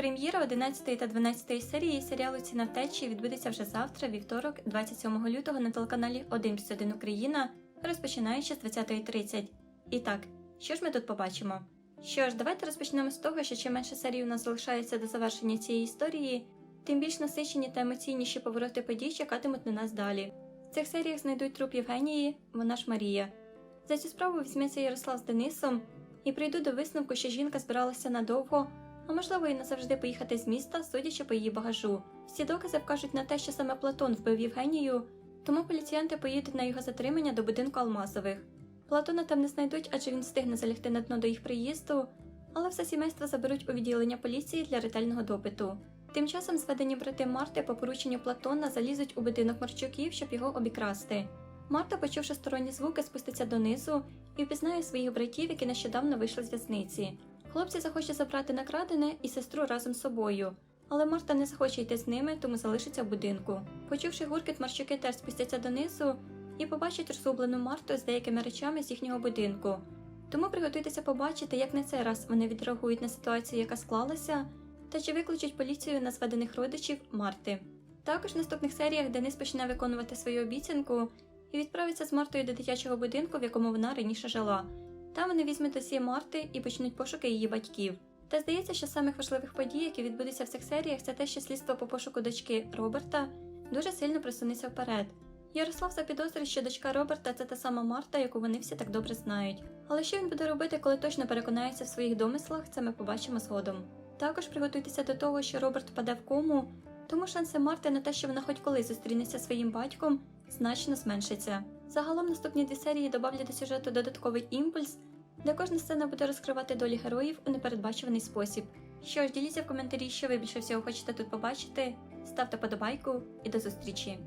Прем'єра 11 та 12 серії серіалу Ціна втечі відбудеться вже завтра, вівторок, 27 лютого на телеканалі 1 плюс 1 Україна, розпочинаючи з 20.30. І так, що ж ми тут побачимо? Що ж, давайте розпочнемо з того, що чим менше серій у нас залишається до завершення цієї історії, тим більш насичені та емоційніші повороти подій чекатимуть на нас далі. В цих серіях знайдуть труп Євгенії, вона ж Марія. За цю справу візьметься Ярослав з Денисом і прийду до висновку, що жінка збиралася надовго, а можливо і назавжди поїхати з міста, судячи по її багажу. Всі докази вкажуть на те, що саме Платон вбив Євгенію, тому поліціянти поїдуть на його затримання до будинку Алмазових. Платона там не знайдуть, адже він встигне залягти на дно до їх приїзду, але все сімейство заберуть у відділення поліції для ретельного допиту. Тим часом зведені брати Марти по порученню Платона залізуть у будинок Марчуків, щоб його обікрасти. Марта, почувши сторонні звуки, спуститься донизу і впізнає своїх братів, які нещодавно вийшли з в'язниці. Хлопці захоче забрати накрадене і сестру разом з собою, але Марта не захоче йти з ними, тому залишиться в будинку. Почувши гуркіт, Марчуки теж спустяться донизу і побачать розгублену Марту з деякими речами з їхнього будинку. Тому приготуйтеся побачити, як на цей раз вони відреагують на ситуацію, яка склалася, та чи викличуть поліцію на зведених родичів Марти. Також в наступних серіях Денис почне виконувати свою обіцянку і відправиться з Мартою до дитячого будинку, в якому вона раніше жила. Там вони візьмуть досі Марти і почнуть пошуки її батьків. Та здається, що з самих важливих подій, які відбудуться в цих серіях, це те, що слідство по пошуку дочки Роберта дуже сильно просунеться вперед. Ярослав запідозрює, що дочка Роберта це та сама Марта, яку вони всі так добре знають. Але що він буде робити, коли точно переконається в своїх домислах, це ми побачимо згодом. Також приготуйтеся до того, що Роберт впаде в кому, тому шанси Марти на те, що вона хоч колись зустрінеться своїм батьком, значно зменшиться. Загалом наступні дві серії добавлять до сюжету додатковий імпульс, де кожна сцена буде розкривати долі героїв у непередбачуваний спосіб. Що ж, діліться в коментарі, що ви більше всього хочете тут побачити, ставте подобайку і до зустрічі!